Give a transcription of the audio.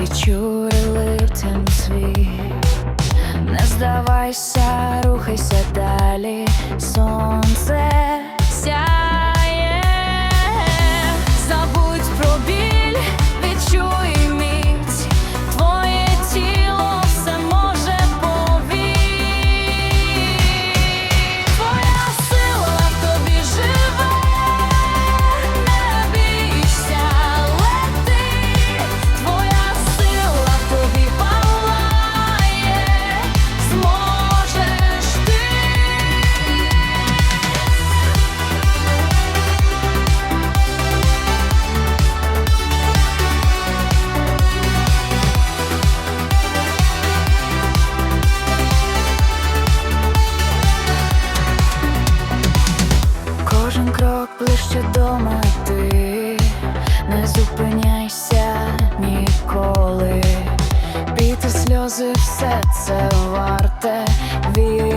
Прищурили тим світ, не здавайся, рухайся далі, сонце крок дома ти не зупиняйся ніколи. Піти сльози, все це варте віра